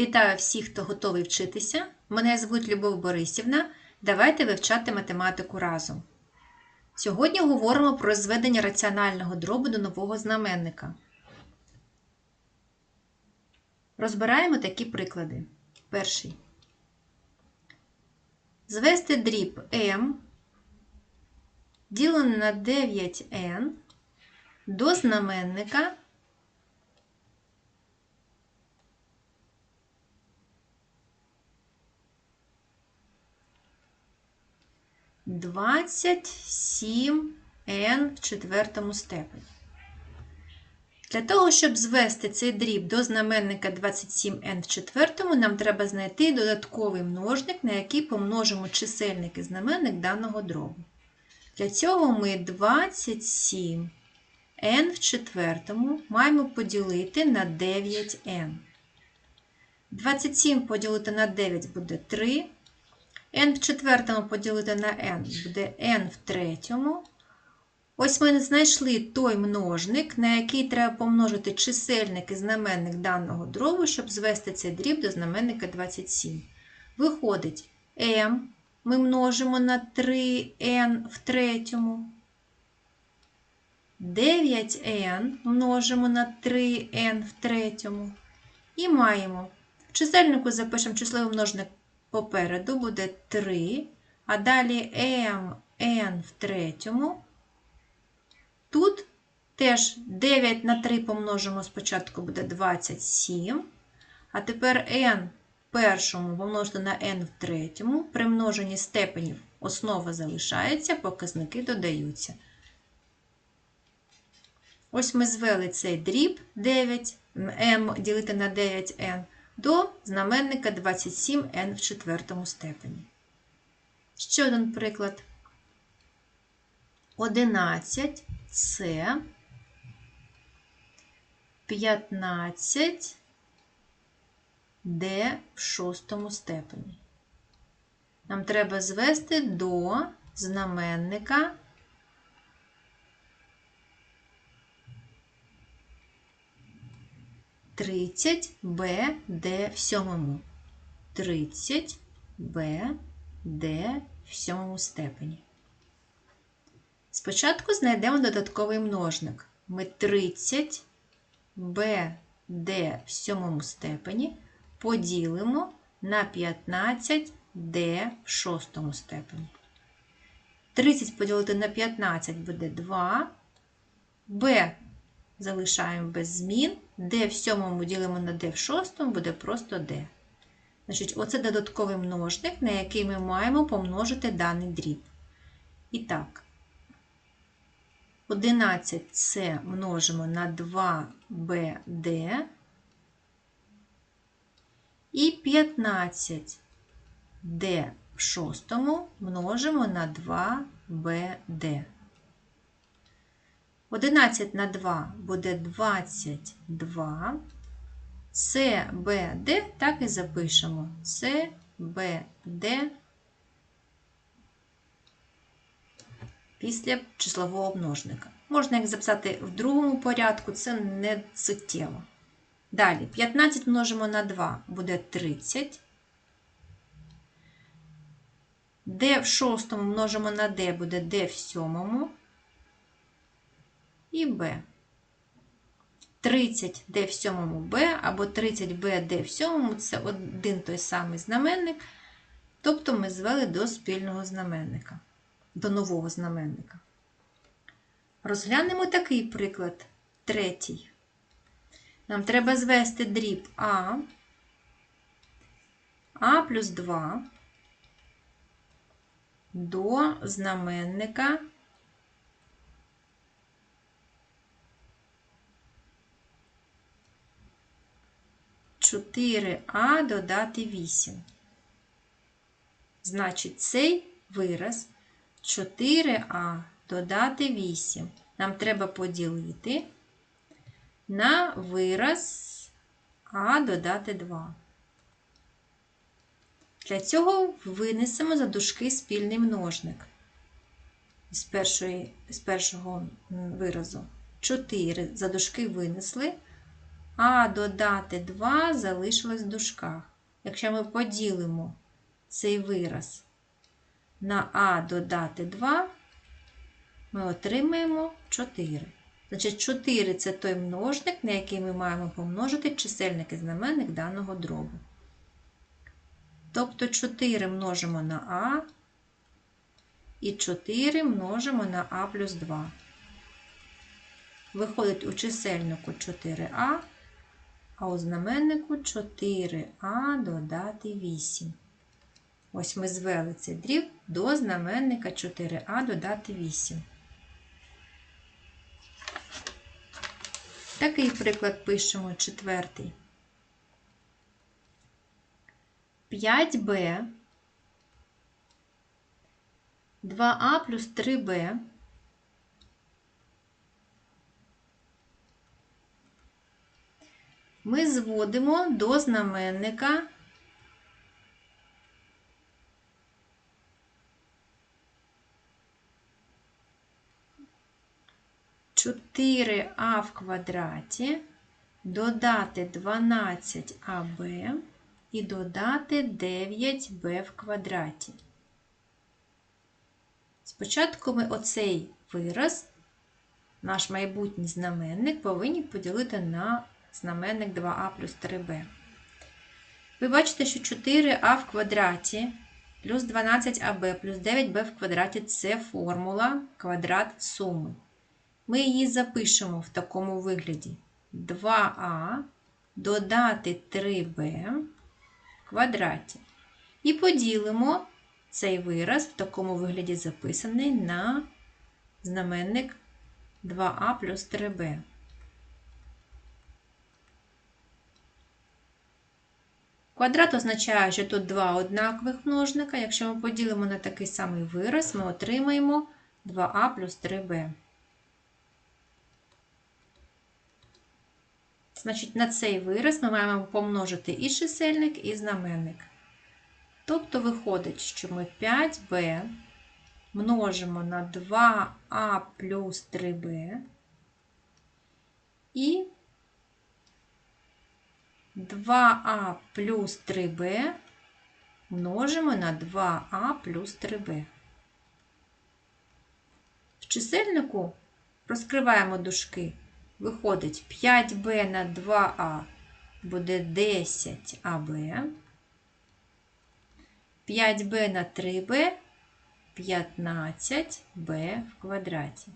Вітаю всіх, хто готовий вчитися. Мене звуть Любов Борисівна. Давайте вивчати математику разом. Сьогодні говоримо про зведення раціонального дробу до нового знаменника. Розбираємо такі приклади. Перший. Звести дріб m ділене на 9n до знаменника Двадцять сім n в четвертому степені. Для того, щоб звести цей дріб до знаменника 27n в четвертому, нам треба знайти додатковий множник, на який помножимо чисельник і знаменник даного дробу. Для цього ми 27 n в четвертому маємо поділити на 9n. 27 поділити на 9 буде 3. N в четвертому поділити на n буде n в третьому. Ось ми знайшли той множник, на який треба помножити чисельник і знаменник даного дробу, щоб звести цей дріб до знаменника 27. Виходить, m ми множимо на 3n в третьому. 9n множимо на 3n в третьому. І маємо. В чисельнику запишемо числовий множник попереду буде 3, а далі mn в третьому. Тут теж 9 на 3 помножимо спочатку буде 27. А тепер n в першому помножити на n в третьому. При множенні степенів основа залишається, показники додаються. Ось ми звели цей дріб 9 m ділити на 9n до знаменника 27n в четвертому степені. Ще один приклад. 11 це 15 d в шостому степені. Нам треба звести до знаменника тридцять Б Д в сьомому. Тридцять Б Д в сьомому степені. Спочатку знайдемо додатковий множник. Ми 30 b d в сьомому степені поділимо на 15 d в шостому степені. 30 поділити на 15 буде 2. b залишаємо без змін. d в сьомому ділимо на d в шостому буде просто d. Значить, оце додатковий множник, на який ми маємо помножити даний дріб. І так. 11 це множимо на 2bd і 15 d в шостому множимо на 2bd. 11 на 2 буде 22. CBD так і запишемо. CBD після числового множника. Можна їх записати в другому порядку, це не суттєво. Далі, 15 множимо на 2 буде 30. d в шостому множимо на d буде d в сьомому. І b. 30 d в сьомому b або 30b d в сьомому це один той самий знаменник. Тобто ми звели до спільного знаменника до нового знаменника. Розглянемо такий приклад, третій. Нам треба звести дріб А, А плюс 2 до знаменника Чотири А додати 8. Значить, цей вираз 4а додати 8. Нам треба поділити на вираз А додати 2. Для цього винесемо за дужки спільний множник з, першої, з першого виразу. 4 за дужки винесли, а додати 2 залишилось в дужках. Якщо ми поділимо цей вираз на а додати 2, ми отримаємо 4. Значить, 4 це той множник, на який ми маємо помножити чисельник і знаменник даного дробу. Тобто 4 множимо на а і 4 множимо на а плюс 2. Виходить у чисельнику 4а, а у знаменнику 4а додати 8. Ось ми звели цей дріб до знаменника 4а додати 8. Такий приклад пишемо четвертий. 5b 2а плюс 3b ми зводимо до знаменника чотири а в квадраті, додати 12аб і додати 9b в квадраті. Спочатку ми оцей вираз, наш майбутній знаменник, повинні поділити на знаменник 2а плюс 3b. Ви бачите, що 4а в квадраті плюс 12аб плюс 9b в квадраті це формула квадрат суми. Ми її запишемо в такому вигляді: 2а додати 3b в квадраті. І поділимо цей вираз в такому вигляді записаний на знаменник 2а плюс 3b. Квадрат означає, що тут два однакових множника. Якщо ми поділимо на такий самий вираз, ми отримаємо 2а плюс 3b. Значить, на цей вираз ми маємо помножити і чисельник, і знаменник. Тобто виходить, що ми 5b множимо на 2а плюс 3b і 2а плюс 3b множимо на 2а плюс 3b. В чисельнику розкриваємо дужки. Виходить 5b на 2а буде 10аб. 5b на 3b 15b в квадраті.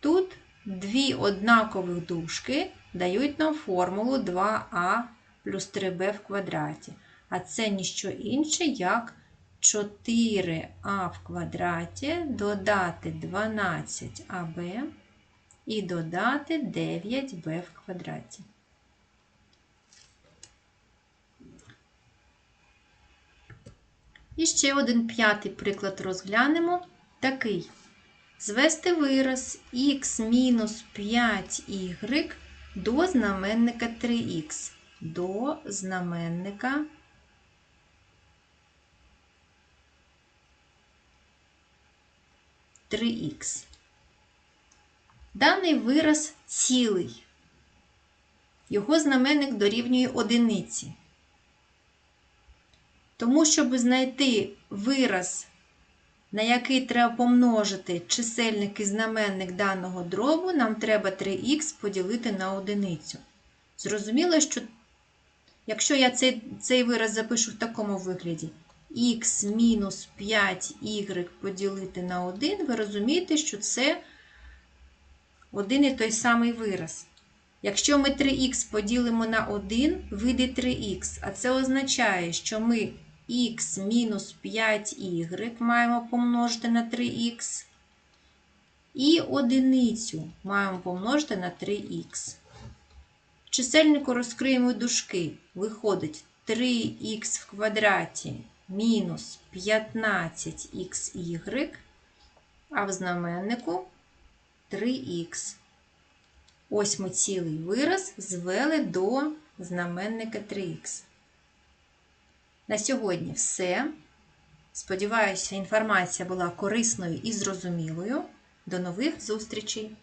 Тут дві однакових дужки дають нам формулу 2а плюс 3b в квадраті. А це ніщо інше, як 4а в квадраті додати 12аб і додати 9b в квадраті. І ще один п'ятий приклад розглянемо. Такий. Звести вираз х мінус 5y до знаменника 3х. До знаменника 3х. Даний вираз цілий. Його знаменник дорівнює одиниці. Тому, щоб знайти вираз, на який треба помножити чисельник і знаменник даного дробу, нам треба 3х поділити на одиницю. Зрозуміло, що якщо я цей, цей вираз запишу в такому вигляді, х мінус 5y поділити на 1, ви розумієте, що це один і той самий вираз. Якщо ми 3х поділимо на 1, вийде 3х, а це означає, що ми х мінус 5y маємо помножити на 3х. І одиницю маємо помножити на 3х. В чисельнику розкриємо дужки. Виходить 3х в квадраті мінус 15xy, а в знаменнику 3х. Ось ми цілий вираз звели до знаменника 3х. На сьогодні все. Сподіваюся, інформація була корисною і зрозумілою. До нових зустрічей!